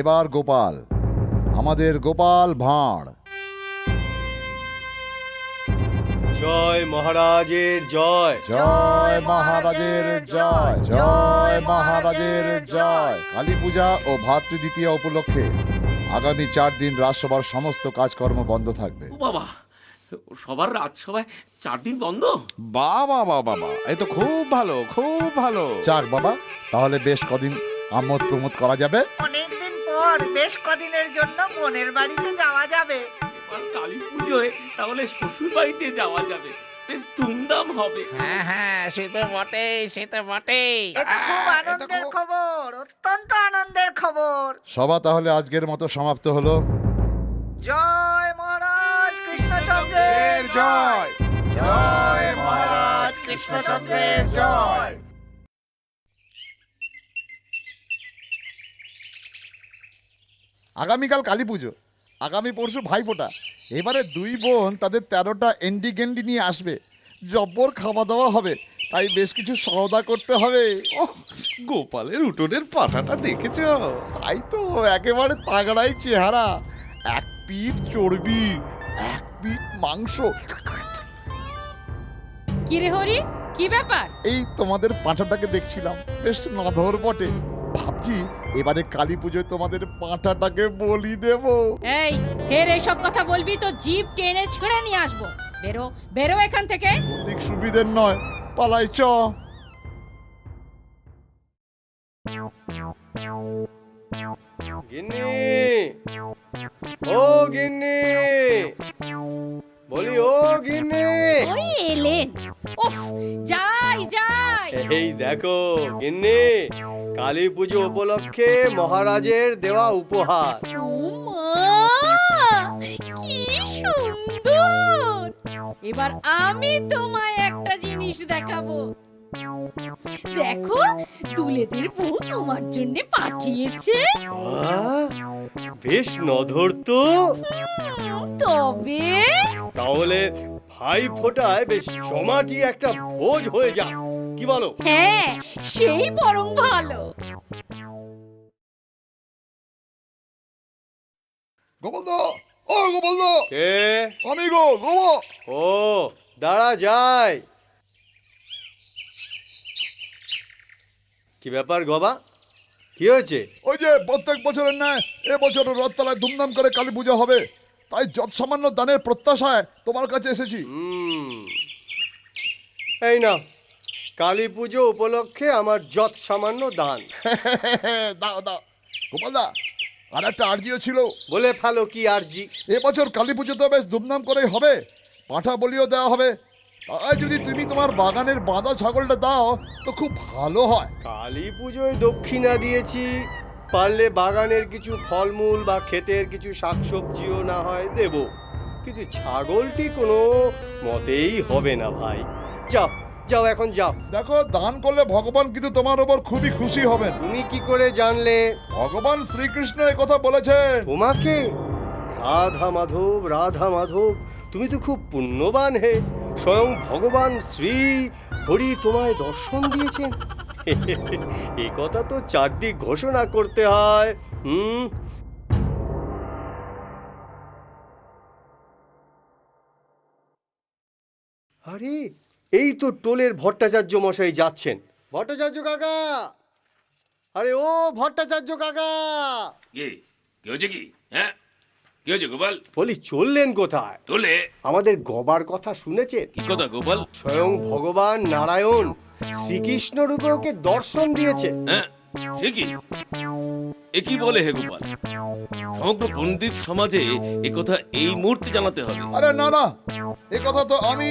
এবার গোপাল আমাদের গোপাল ভাঁড়। জয় মহারাজের জয়। জয় মহারাজের জয় জয় মহারাজের জয়। কালী পূজা ও ভাতৃদ্বিতীয়া উপলক্ষে আগামী চার দিন রাজসভার সমস্ত কাজকর্ম বন্ধ থাকবে। ও বাবা সবার রাজসভায় চার দিন বন্ধ? বাবা বাবা বাবা এই তো খুব ভালো খুব ভালো। যাক বাবা তাহলে বেশ কদিন আমোদ প্রমোদ করা যাবে। অনেকদিন পর বেশ কদিনের জন্য বোনের বাড়িতে যাওয়া যাবে। এবার কালী পুজোয় তাহলে শ্বশুর বাড়িতে যাওয়া যাবে। বেশ ধুমধাম হবে। হ্যাঁ হ্যাঁ সে তো বটেই সে তো বটেই। এটা খুব আনন্দের খবর অত্যন্ত আনন্দের খবর। সভা তাহলে আজকের মতো সমাপ্ত হলো। জয় মহারাজ কৃষ্ণচন্দ্রের জয়। জয় মহারাজ কৃষ্ণচন্দ্রের জয়। আগামীকাল কালী পুজো আগামী পরশু ভাইফোঁটা। এবারে দুই বোন তাদের তেরোটা এন্ডি গেন্ডি নিয়ে আসবে। জব্বর খাওয়া দাওয়া হবে তাই বেশ কিছু সওদা করতে হবে। ওহ, গোপালের উঠোনের পাঠাটা দেখেছ? তাই তো একেবারে তাগড়াই চেহারা। এক পিঠ চর্বি এক পিঠ মাংস। কিরে হরি কি ব্যাপার? এই তোমাদের পাঁঠাটাকে দেখছিলাম বেশ নধর বটে। ভাবছি এবারে কালী পুজোয় তোমাদের পাঁঠাটাকে বলি দেবো। এই ফের এইসব কথা বলবি? তো জিপ টেনে ছেড়ে নিয়ে আসব। বেরো বেরো এখান থেকে। অধিক সুবিধের নয় পালাই চ। গিন্নি ও গিন্নি বলি ও গিন্নি। ওই এলেন। উফ যাই এই দেখো গিন্নি কালী পুজো উপলক্ষে মহারাজের দেওয়া উপহার। এবার আমি তোমায় একটা জিনিস দেখাবো। দেখো দুলেদের বউ তোমার জন্য পাঠিয়েছে। বেশ নধর তো। তবে তাহলে ভাই ফোটায় বেশ জমাটি একটা ভোজ হয়ে যাক। কি বলো? হ্যাঁ সেই বরং ভালো। গোপাল দা ও গোপাল দা। কে? আমি গো গোবো ও দাঁড়া যায় কি ব্যাপার গবা কি হয়েছে? ওই যে প্রত্যেক বছরের ন্যায় এবছর রথতলায় ধুমধাম করে কালী পুজো হবে। তাই যত সামান্য দানের প্রত্যাশায় তোমার কাছে এসেছি। হুম। এই না কালী পুজো উপলক্ষে আমার যত সামান্য দান। দাও দাও। গোপাল দা আর একটা আর্জিও ছিল। বলে ফেলো কি আরজি? এবছর কালী পুজো তো বেশ ধুমধাম করেই হবে। পাঠা বলিও দেওয়া হবে। তাই যদি তুমি তোমার বাগানের বাঁধা ছাগলটা দাও তো খুব ভালো হয়। কালী পুজোয় দক্ষিণা দিয়েছি। পারলে বাগানের কিছু ফলমূল বা ক্ষেতের কিছু শাকসবজিও না হয় দেব। কিন্তু ছাগলটি কোনো মতেই হবে না ভাই। যাও। যাও এখন যাও। দেখো দান করলে ভগবান কিন্তু তোমার ওপর খুবই খুশি হবেন। তুমি কি করে জানলে? ভগবান শ্রীকৃষ্ণ এই কথা বলেছেন। তোমাকে? রাধা মাধব রাধা মাধব তুমি তো খুব পুণ্যবান হে। স্বয়ং ভগবান শ্রী হরি তোমায় দর্শন দিয়েছেন। এ কথা তো চারদিক ঘোষণা করতে হয়। হুম? আরে এই তো টোলের ভট্টাচার্য মশাই যাচ্ছেন। ভট্টাচার্য কাকা! আরে ও ভট্টাচার্য কাকা! কি? কি হয়েছে কি? হ্যাঁ? কি হয়েছে গোপাল? বলি চললেন কোথায়? তোলে আমাদের গবার কথা শুনেছেন? কি কথা গোপাল? স্বয়ং ভগবান নারায়ণ শ্রীকৃষ্ণ রূপে ওকে দর্শন দিয়েছে হ্যাঁ সে কি? এ কি বলে হে গোপাল? সমগ্র পণ্ডিত সমাজে এ কথা এই মুহূর্তে জানাতে হবে। আরে না না এ কথা তো আমি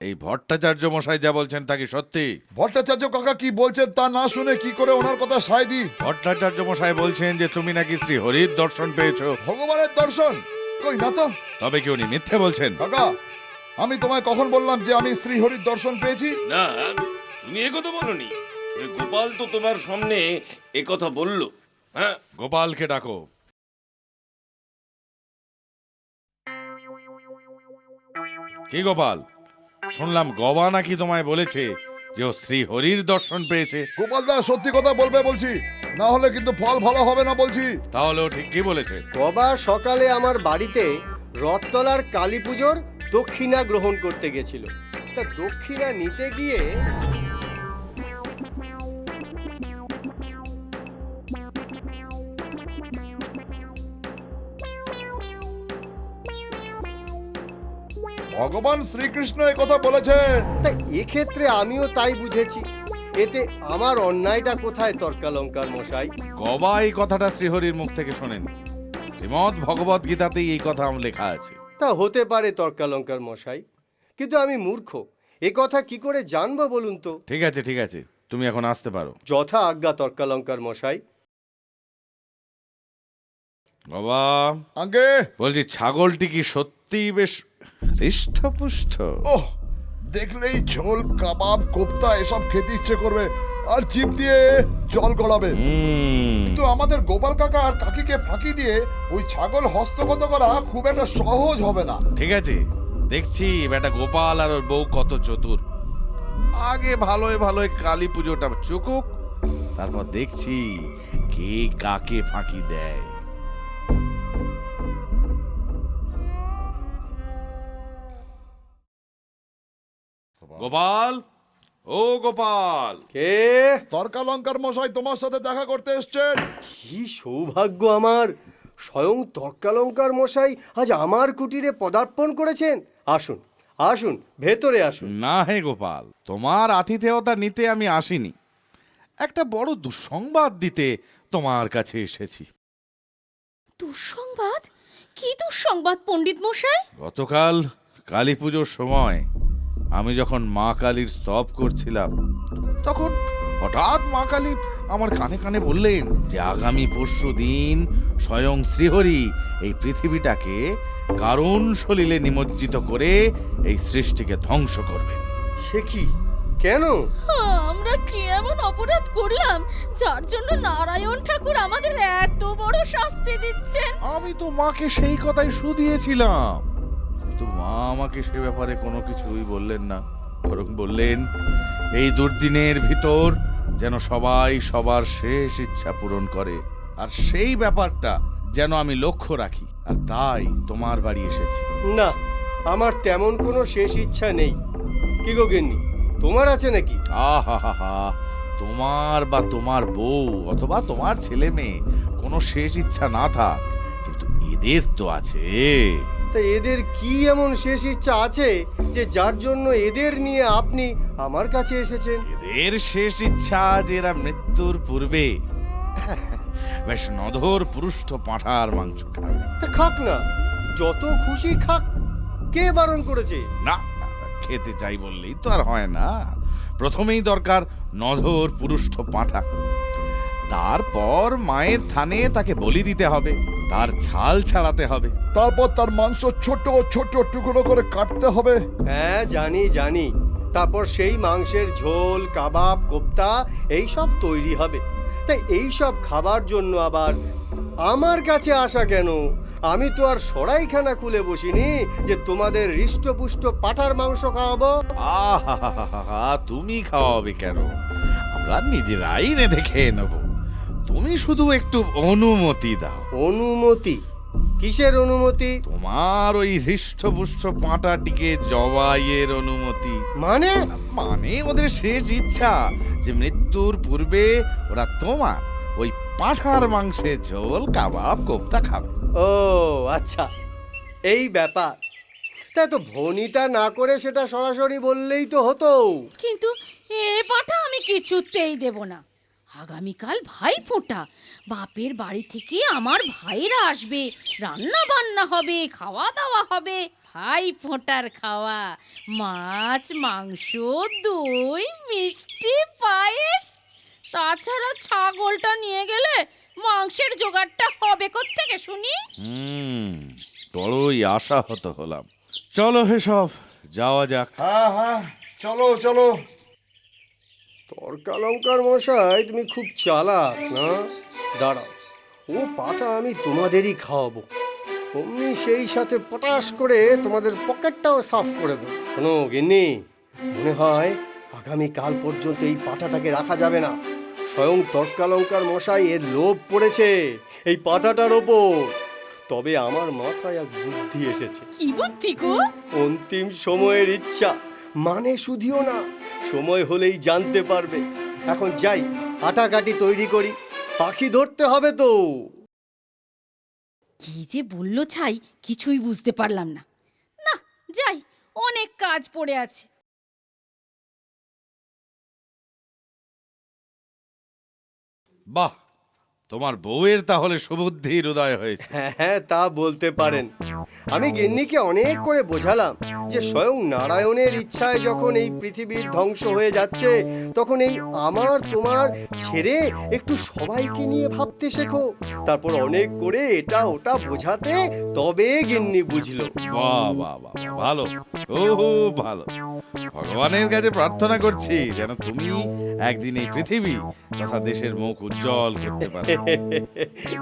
এই ভট্টাচার্য মশাই যা বলছেন তা কি সত্যি? ভট্টাচার্য কাকা কি বলছেন তা না শুনে কি করে ওনার কথা সায় দি ভট্টাচার্য মশাই বলছেন যে তুমি নাকি শ্রী হরির দর্শন পেয়েছ। ভগবানের দর্শন? কই না তো? তবে কি উনি মিথ্যে বলছেন? কাকা আমি তোমায় কখন বললাম যে আমি শ্রীহরির দর্শন পেয়েছি? না তুমি একথা বলনি। গোপাল তো তোমার সামনে একথা বলল। হ্যাঁ? গোপালকে ডাকো। কি গোপাল? শুনলাম গবা নাকি তোমায় বলেছে যে ও শ্রী হরির দর্শন পেয়েছে। গোপালদা সত্যি কথা বলবে বলছি। না হলে কিন্তু ফল ভালো হবে না বলছি। তাহলে ও ঠিক কি বলেছে? গবা সকালে আমার বাড়িতে রথতলার কালী পুজোর দক্ষিণা গ্রহণ করতে গেছিল। তা দক্ষিণা নিতে গিয়ে ভগবান শ্রীকৃষ্ণ এ কথা বলেছেন। তা এক্ষেত্রে আমিও তাই বুঝেছি। এতে আমার অন্যায়টা কোথায় তর্কালঙ্কার মশাই? গবা এই কথাটা শ্রীহরির মুখ থেকে শোনেন। শ্রীমদ ভগবত গীতাতেই এই কথা আমার লেখা আছে। তা হতে পারে তর্কালঙ্কার মশাই। কিন্তু আমি মূর্খ। এ কথা কি করে জানব বলুন তো? ঠিক আছে ঠিক আছে। তুমি এখন আসতে পারো। যথা আজ্ঞা তর্কালঙ্কার মশাই। বাবা! আগে বলছি ছাগলটি কি সত্যিই বেশ হৃষ্টপুষ্ট ওহ দেখলেই ঝোল কাবাব কোপ্তা এসব খেতে ইচ্ছে করবে আর চিপ দিয়ে জল গড়াবে। কিন্তু আমাদের গোপাল কাকা আর কাকিকে ফাঁকি দিয়ে ওই ছাগল হস্তগত করা খুব একটা সহজ হবে না। ঠিক আছে দেখছি বেটা গোপাল আর ওর বউ কত চতুর। আগে ভালোই ভালোই কালী পুজোটা চুকুক তারপর দেখছি কে কাকে ফাঁকি দেয়। গোপাল। ও গোপাল। কে? তর্কালঙ্কার মশাই তোমার সাথে দেখা করতে এসছেন। কি সৌভাগ্য আমার। স্বয়ং তর্কালঙ্কার মশাই আজ আমার কুটিরে পদার্পণ করেছেন। আসুন আসুন ভেতরে আসুন। না হে গোপাল তোমার আতিথেয়তা নিতে আমি আসিনি। একটা বড় দুঃসংবাদ দিতে তোমার কাছে এসেছি। দুঃসংবাদ? কি দুঃসংবাদ পণ্ডিত মশাই? গতকাল কালী পুজোর সময় আমি যখন মা কালীর স্তব করছিলাম তখন হঠাৎ মা কালী আমার কানে কানে বললেন যে আগামী পরশু দিন স্বয়ং শ্রীহরি এই পৃথিবীটাকে কারণ সলিলে নিমজ্জিত করে এই সৃষ্টিকে ধ্বংস করবেন। সে কি? কেন? আমরা কি এমন অপরাধ করলাম যার জন্য নারায়ণ ঠাকুর আমাদের এত বড় শাস্তি দিচ্ছেন? আমি তো মাকে সেই কথাই শুধিয়েছিলাম। কিন্তু মা আমাকে সে ব্যাপারে কোনো কিছুই বললেন না বরং বললেন এই দুর্দিনের ভিতর যেন সবাই সবার শেষ ইচ্ছা পূরণ করে আর সেই ব্যাপারটা যেন আমি লক্ষ্য রাখি আর তাই তোমার বাড়ি এসেছি। না আমার তেমন কোনো শেষ ইচ্ছা নেই। কি গো গিন্নি তোমার আছে নাকি? আহা হা হা তোমার বা তোমার বউ অথবা তোমার ছেলে মেয়ে কোনো শেষ ইচ্ছা না থাক কিন্তু এদের তো আছে। তা এদের কি এমন শেষ ইচ্ছা আছে যে যার জন্য এদের নিয়ে আপনি আমার কাছে এসেছেন? এদের শেষ ইচ্ছা যে এরা মৃত্যুর পূর্বে বেশ নধর পুরুষ্ঠ পাঁঠার মাংস খাবে। তা খাক না যত খুশি খাক কে বারণ করেছে? না খেতে চাই বললেই তো আর হয় না। প্রথমেই দরকার নধর পুরুষ্ঠ পাঁঠা। তারপর মায়ের থানে তাকে বলি দিতে হবে তার ছাল ছাড়াতে হবে। তারপর তার মাংস ছোট ছোট টুকরো করে কাটতে হবে। হ্যাঁ জানি জানি। তারপর সেই মাংসের ঝোল কাবাব কোপ্তা এইসব তৈরি হবে। তাই এইসব খাবার জন্য আবার আমার কাছে আসা কেন? আমি তো আর সরাইখানা খুলে বসিনি যে তোমাদের হৃষ্টপুষ্ট পাঠার মাংস খাওয়াবো। আহা তুমি খাওয়াবে কেন? আমরা নিজেরাই রেঁধে খেয়ে নেব। তুমি শুধু একটু অনুমতি দাও। অনুমতি? কিসের অনুমতি? তোমার ওই হৃষ্টপুষ্ট পাঁটাটিকে জবাইয়ের অনুমতি। মানে? মানে ওদের শেষ ইচ্ছা যে মৃত্যুর পূর্বে ওরা তোমার ওই পাঁঠার মাংসের ঝোল কাবাব কোপ্তা খাবে। ও আচ্ছা। এই ব্যাপার। তা তো ভনিতা না করে সেটা সরাসরি বললেই তো হতো। কিন্তু এ পাঠা আমি কিছুতেই দেব না। আগামীকাল ভাই ফোঁটা বাপের বাড়ি থেকে আমার ভাইরা আসবে। রান্না বান্না হবে খাওয়া দাওয়া হবে। ভাই ফোঁটার খাওয়া। মাছ মাংস দই মিষ্টি পায়েস। তাছাড়া ছাগলটা নিয়ে গেলে মাংসের জোগাড়টা হবে থেকে শুনি? হুম বড়ই আশাহত হলাম। চলো হে সব যাওয়া যাক। হ্যাঁ হ্যাঁ চলো চলো। তর্কালঙ্কার মশাই তুমি খুব চালাক না? দাঁড়াও ও পাটা আমি তোমাদেরই খাওয়াবো। অমনি সেই সাথে পটাশ করে তোমাদের পকেটটাও সাফ করে দেবো। শোনো গিন্নি মনে হয় আগামী কাল পর্যন্ত এই পাটাটাকে রাখা যাবে না। স্বয়ং তর্কালঙ্কার মশাই এর লোভ পড়েছে এই পাটাটার ওপর। তবে আমার মাথায় এক বুদ্ধি এসেছে। কি বুদ্ধি গো? অন্তিম সময়ের ইচ্ছা। মানে শুধিও না। সময় হলেই জানতে পারবে। এখন যাই আটাকাটি তৈরি করি। পাখি ধরতে হবে তো। কি যে বলল ছাই কিছুই বুঝতে পারলাম না। না যাই অনেক কাজ পড়ে আছে। বাহ তোমার বউয়ের তাহলে সুবুদ্ধির উদয় হয়েছে। হ্যাঁ হ্যাঁ তা বলতে পারেন। আমি গিন্নিকে অনেক করে বোঝালাম যে স্বয়ং নারায়ণের ইচ্ছায় যখন এই পৃথিবীর ধ্বংস হয়ে যাচ্ছে তখন এই আমার তোমার ছেড়ে একটু সবাইকে নিয়ে ভাবতে শেখো। তারপর অনেক করে এটা ওটা বোঝাতে তবে গিন্নি বুঝলো। বাহ বাহ বাহ বাহ, ভালো ও ভালো। ভগবানের কাছে প্রার্থনা করছি যেন তুমি একদিন এই পৃথিবী তথা দেশের মুখ উজ্জ্বল করতে পারো।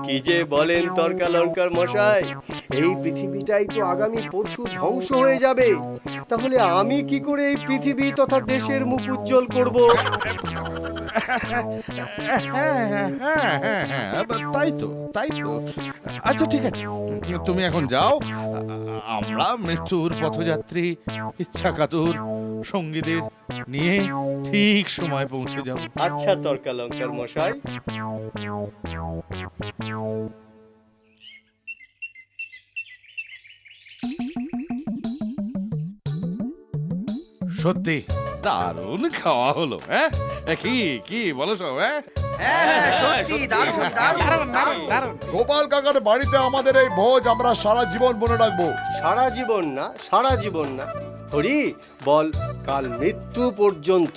কি যে বলেন তর্কালঙ্কার মশাই এই পৃথিবীটাই তো আগামী পরশু ধ্বংস হয়ে যাবে তাহলে আমি কি করে এই পৃথিবী তথা দেশের মুখ উজ্জ্বল করব হ্যাঁ হ্যাঁ হ্যাঁ হ্যাঁ হ্যাঁ তাই তো তাই তো আচ্ছা ঠিক আছে তুমি এখন যাও আমরা মৃত্যুর পথযাত্রী ইচ্ছা কাতুর সঙ্গীদের নিয়ে ঠিক সময় পৌঁছে যাব। আচ্ছা তর্কালঙ্কার মশাই। সত্যি দারুণ খাওয়া হলো হ্যাঁ? এ, কি কি বলো সব হ্যাঁ? সত্যি দারুণ দারুণ। গোপাল কাকার বাড়িতে আমাদের এই ভোজ আমরা সারা জীবন মনে রাখব। সারা জীবন না সারা জীবন না। হরি বল কাল মৃত্যু পর্যন্ত।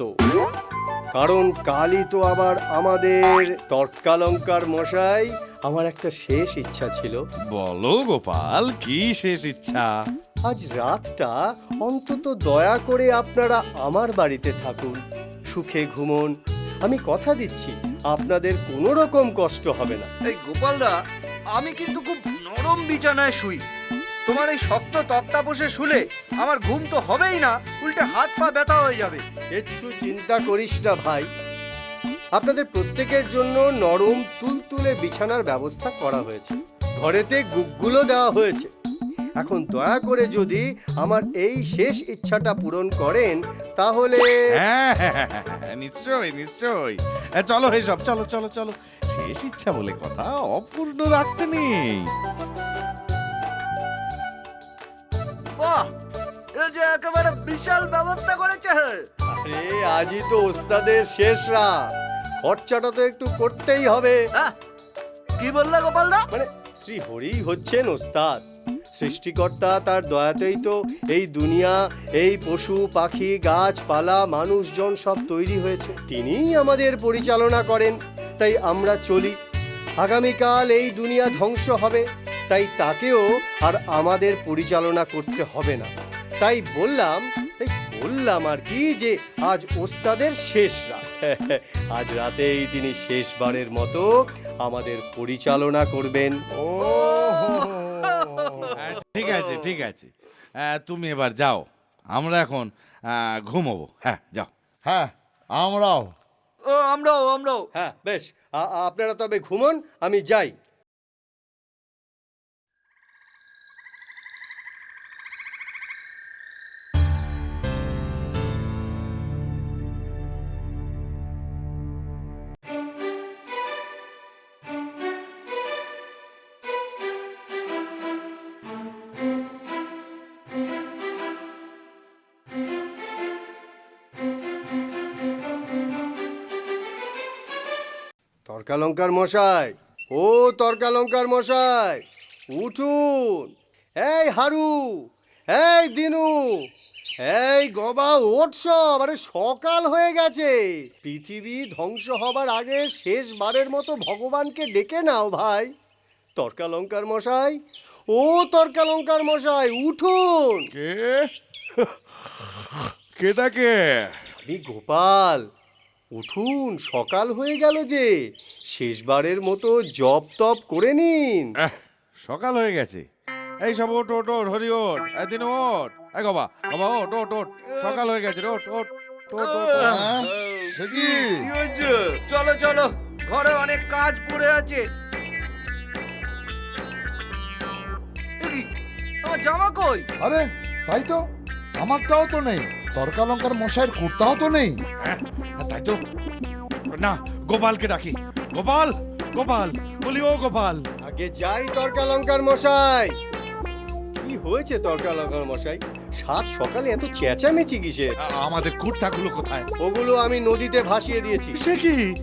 কারণ কালই তো আবার আমাদের তর্কালঙ্কার মশাই। আমার একটা শেষ ইচ্ছা ছিল। বলো গোপাল কি শেষ ইচ্ছা? আজ রাতটা অন্তত দয়া করে আপনারা আমার বাড়িতে থাকুন সুখে ঘুমন। আমি কথা দিচ্ছি আপনাদের কোনো রকম কষ্ট হবে না। এই গোপালদা আমি কিন্তু খুব নরম বিছানায় শুই। তোমার এই শক্ত তক্তা বসে শুলে আমার ঘুম তো হবেই না উল্টে হাত পা ব্যথা হয়ে যাবে। একটু চিন্তা করিস না ভাই। আপনাদের প্রত্যেকের জন্য নরম তুলতুলে বিছানার ব্যবস্থা করা হয়েছে। ঘরেতে গুগগুলো দেওয়া হয়েছে। এখন দয়া করে যদি আমার এই শেষ ইচ্ছাটা পূরণ করেন তাহলে হ্যাঁ হ্যাঁ, হ্যাঁ, হ্যাঁ, নিশ্চয়ই নিশ্চয়ই। এ, চলো হে সব চলো চলো চলো। শেষ ইচ্ছা বলে কথা অপূর্ণ রাখতে নেই। বাহ এ যে একেবারে বিশাল ব্যবস্থা করেছে। আরে আজই তো ওস্তাদের শেষ রাত। খরচাটা তো একটু করতেই হবে। হ্যাঁ কি বললে গোপালদা? মানে শ্রী হরি হচ্ছেন ওস্তাদ। সৃষ্টিকর্তা তার দয়াতেই তো এই দুনিয়া এই পশু পাখি গাছপালা মানুষজন সব তৈরি হয়েছে। তিনিই আমাদের পরিচালনা করেন। তাই আমরা চলি। আগামীকাল এই দুনিয়া ধ্বংস হবে। তাই তাকেও আর আমাদের পরিচালনা করতে হবে না। তাই বললাম তাই বললাম আর কি যে আজ ওস্তাদের শেষ রাত। আজ রাতেই তিনি শেষবারের মতো আমাদের পরিচালনা করবেন। ও হ্যাঁ, ঠিক আছে ঠিক আছে। তুমি এবার যাও। আমরা এখন ঘুমোবো। হ্যাঁ যাও। হ্যাঁ আমরাও। ও আমরাও আমরাও। হ্যাঁ বেশ। আপনারা তবে ঘুমন আমি যাই। তর্কালঙ্কার মশাই। ও তর্কালঙ্কার মশাই উঠুন। এই হারু এই দিনু এই গবা ওঠ সব আরে সকাল হয়ে গেছে। পৃথিবী ধ্বংস হবার আগে শেষবারের মতো ভগবানকে ডেকে নাও ভাই। তর্কালঙ্কার মশাই ও তর্কালঙ্কার মশাই উঠুন। কে? কেটাকে আমি গোপাল উঠুন সকাল হয়ে গেল যে। শেষবারের মতো জপ তপ করে নিন। সকাল হয়ে গেছে। এই সব ওট ওট ওট হরি ওট একদিন ওট এই গবা গবা ওট ওট ওট সকাল হয়ে গেছে রে, ওট ওট ওট ওট, ওট। হ্যাঁ? সে কি? কি হয়েছে? চলো চলো। ঘরে অনেক কাজ পড়ে আছে। এ কি, আমার জামা কই? আরে তাই তো। আমারটাও তো নেই। তরকা লঙ্কার মশাইয়ের কুর্তাও তো নেই। হ্যাঁ, তাই তো না গোপালকে ডাকি। গোপাল গোপাল বলি ও গোপাল। আগে যাই তর্কা লঙ্কার মশাই। কি হয়েছে তর্কা লঙ্কার মশাই? সাত সকালে এত চেঁচামেচি কিসের? আ- আমাদের কুর্তাগুলো কোথায়? ওগুলো আমি নদীতে ভাসিয়ে দিয়েছি। সে কি?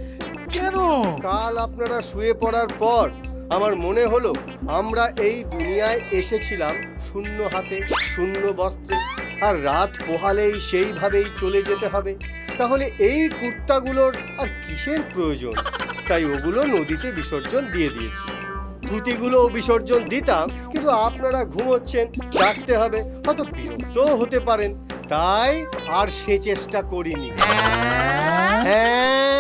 কেন? কাল আপনারা শুয়ে পড়ার পর আমার মনে হলো আমরা এই দুনিয়ায় এসেছিলাম শূন্য হাতে শূন্য বস্ত্রে আর রাত পোহালেই সেইভাবেই চলে যেতে হবে। তাহলে এই কুর্তাগুলোর আর কিসের প্রয়োজন? তাই ওগুলো নদীতে বিসর্জন দিয়ে দিয়েছি। ধুতিগুলো বিসর্জন দিতাম কিন্তু আপনারা ঘুমোচ্ছেন ডাকতে হবে হয়তো বিরক্তও হতে পারেন। তাই আর সে চেষ্টা করিনি। হ্যাঁ?